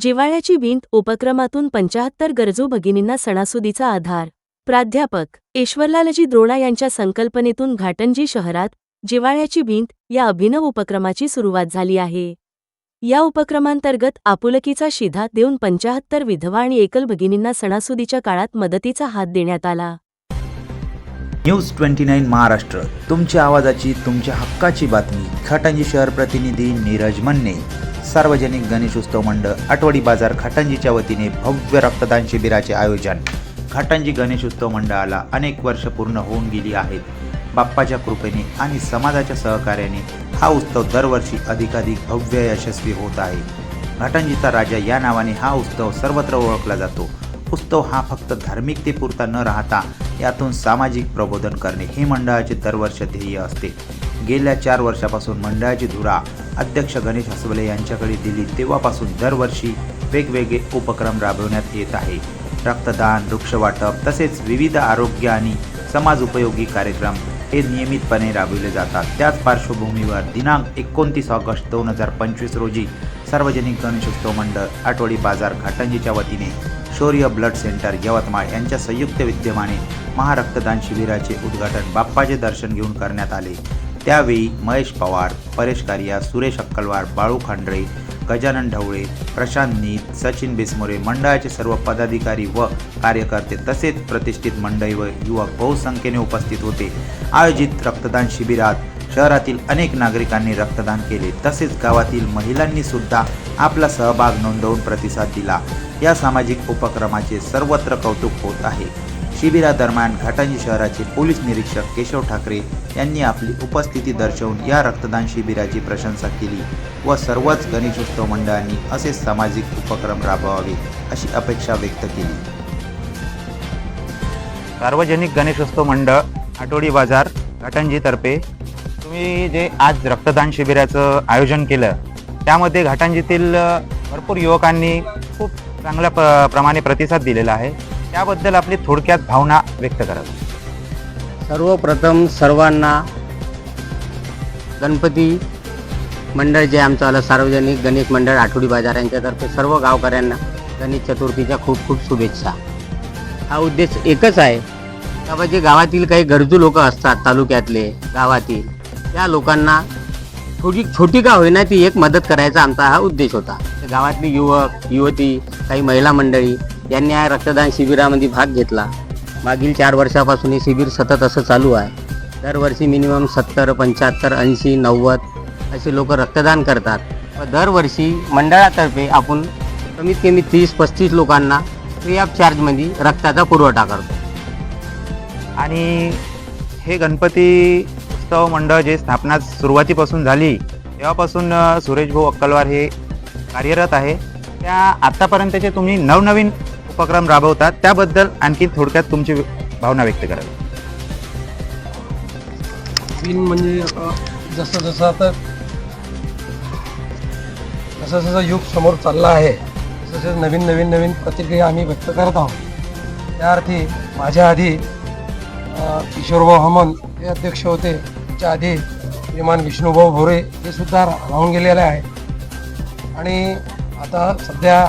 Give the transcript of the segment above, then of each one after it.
जिवाळ्याची भिंत उपक्रमातून पंचाहत्तर गरजू भगिनींना सणासुदीचा आधार. प्राध्यापक ईश्वरलालजी द्रोणा यांच्या संकल्पनेतून घाटंजी शहरात जिवाळ्याची भिंत या अभिनव उपक्रमाची सुरुवात झाली आहे. या उपक्रमांतर्गत आपुलकीचा शिधा देऊन पंचाहत्तर विधवा आणि एकल भगिनींना सणासुदीच्या काळात मदतीचा हात देण्यात आला. News twenty nine Maharashtra. तुमच्या आवाजाची तुमच्या हक्काची बातमी. घाटंजी शहर प्रतिनिधी नीरज मन्ने. सार्वजनिक गणेशोत्सव मंडळ आठवडी बाजार घाटंजीच्या वतीने भव्य रक्तदान शिबिराचे आयोजन. खटांजी गणेशोत्सव मंडळाला अनेक वर्ष पूर्ण होऊन गेली आहेत. बाप्पाच्या कृपेने आणि समाजाच्या सहकार्याने हा उत्सव दरवर्षी अधिकाधिक भव्य यशस्वी होत आहे. घाटंजीचा राजा या नावाने हा उत्सव सर्वत्र ओळखला जातो. उत्सव हा फक्त धार्मिकतेपुरता न राहता यातून सामाजिक प्रबोधन करणे हे मंडळाचे दरवर्ष ध्येय असते. गेल्या चार वर्षापासून मंडळाची धुरा अध्यक्ष गणेश हसवले यांच्याकडे दिली तेव्हापासून दरवर्षी वेगवेगळे उपक्रम राबवण्यात येत आहे. रक्तदान वृक्षवाटप तसेच विविध आरोग्य आणि समाज उपयोगी कार्यक्रम हे नियमितपणे राबविले जातात. त्याच पार्श्वभूमीवर दिनांक एकोणतीस ऑगस्ट दोन हजार पंचवीस रोजी सार्वजनिक गणेशोत्सव मंडळ आठवडी बाजार घाटंजीच्या वतीने शौर्य ब्लड सेंटर यवतमाळ यांच्या संयुक्त विद्यमाने महारक्तदान शिबिराचे उद्घाटन बाप्पाचे दर्शन घेऊन करण्यात आले. त्यावेळी महेश पवार परेश कारिया सुरेश अक्कलवार बाळू खांडरे गजानन ढवळे प्रशांत नीत सचिन बेसमोरे मंडळाचे सर्व पदाधिकारी व कार्यकर्ते तसेच प्रतिष्ठित मंडळी व युवक बहुसंख्येने उपस्थित होते. आयोजित रक्तदान शिबिरात शहरातील अनेक नागरिकांनी रक्तदान केले. तसेच गावातील महिलांनी सुद्धा आपला सहभाग नोंदवून प्रतिसाद दिला. या सामाजिक उपक्रमाचे सर्वत्र कौतुक होत आहे. शिबिरादरम्यान घाटंजी शहराचे पोलीस निरीक्षक केशव ठाकरे यांनी आपली उपस्थिती दर्शवून या रक्तदान शिबिराची प्रशंसा केली व सर्वच गणेशोत्सव मंडळांनी असे सामाजिक उपक्रम राबवावे अशी अपेक्षा व्यक्त केली. सार्वजनिक गणेशोत्सव मंडळ आठवडी बाजार घाटंजीतर्फे तुम्ही जे आज रक्तदान शिबिराचं आयोजन केलं त्यामध्ये घाटंजीतील भरपूर युवकांनी खूप चांगल्या प्र प्रमाणे प्रतिसाद दिलेला आहे. त्याबद्दल आपली थोडक्यात भावना व्यक्त करावी सर्वप्रथम सर्वांना गणपती मंडळ जे आमचं आलं सार्वजनिक गणेश मंडळ आठवडी बाजार यांच्यातर्फे सर्व गावकऱ्यांना गणेश चतुर्थीच्या खूप खूप शुभेच्छा. हा उद्देश एकच आहे. का जे गावातील काही गरजू लोक असतात तालुक्यातले गावातील त्या लोकांना थोडी छोटी का होईना ती एक मदत करायचा आमचा हा उद्देश होता. गावातली युवक युवती काही महिला मंडळी यांनी या रक्तदान शिबिरामध्ये भाग घेतला. मागील चार वर्षापासून हे शिबिर सतत असं चालू आहे. दरवर्षी मिनिमम सत्तर पंच्याहत्तर ऐंशी नव्वद असे लोक रक्तदान करतात. व दरवर्षी मंडळातर्फे आपण कमीत कमी तीस पस्तीस लोकांना फ्री ऑफ चार्जमध्ये रक्ताचा पुरवठा करतो. आणि हे गणपती उत्सव मंडळ जे स्थापना सुरुवातीपासून झाली तेव्हापासून सुरेश भाऊ अक्कलवार हे कार्यरत आहे. त्या आत्तापर्यंतचे तुम्ही नवनवीन उपक्रम राबवतात त्याबद्दल आणखी थोडक्यात तुमची भावना व्यक्त करावी तीन म्हणजे जसं जसं आता जसं जसं युग समोर चालला आहे तसं तसं नवीन नवीन नवीन प्रतिक्रिया आम्ही व्यक्त करत आहोत. त्या अर्थी माझ्या आधी किशोरभाऊ हमन हे अध्यक्ष होते. त्याच्या आधी श्रीमान विष्णुभाऊ भोरे हे सुद्धा राहून गेलेले आहे आणि आता सध्या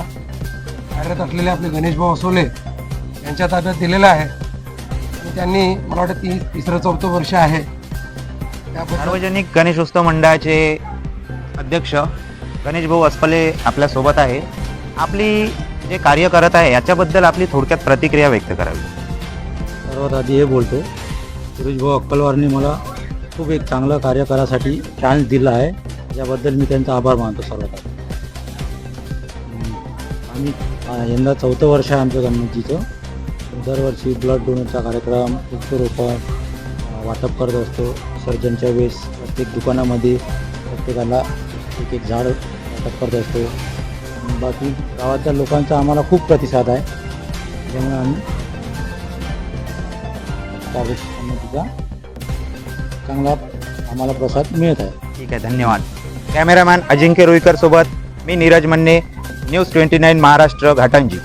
कार्यरत असलेले आपले गणेशभाऊ असोले यांच्या ताब्यात दिलेलं आहे. आणि त्यांनी मला वाटतं ती तिसरं चौथं वर्ष आहे. त्याबद्दल सार्वजनिक गणेशोत्सव मंडळाचे अध्यक्ष गणेश भाऊ अस्पले आपल्यासोबत आहे. आपली जे कार्य करत आहे याच्याबद्दल आपली थोडक्यात प्रतिक्रिया व्यक्त करावी. सर्वात आधी हे बोलतो. सुरेश भाऊ अक्कलवारनी मला खूप एक चांगलं कार्य करायसाठी चान्स दिला आहे. याबद्दल मी त्यांचा आभार मानतो सर्वात आधी. आम्ही यंदा चौथं वर्ष आहे आमचं गणपतीचं. दरवर्षी ब्लड डोनरचा कार्यक्रम वृक्षरोपण वाटप करत असतो. सर्जनच्या वेळेस प्रत्येक दुकानामध्ये प्रत्येकाला एक एक झाड वाटप करत असतो. बाकी गावातल्या लोकांचा आम्हाला खूप प्रतिसाद आहे. त्यामुळे आम्ही त्यावेळेस चांगला आम्हाला प्रसाद मिळत आहे. ठीक आहे धन्यवाद. कॅमेरामॅन अजिंक्य रुईकर सोबत मी Neeraj Manne news twenty nine Maharashtra Ghatanji.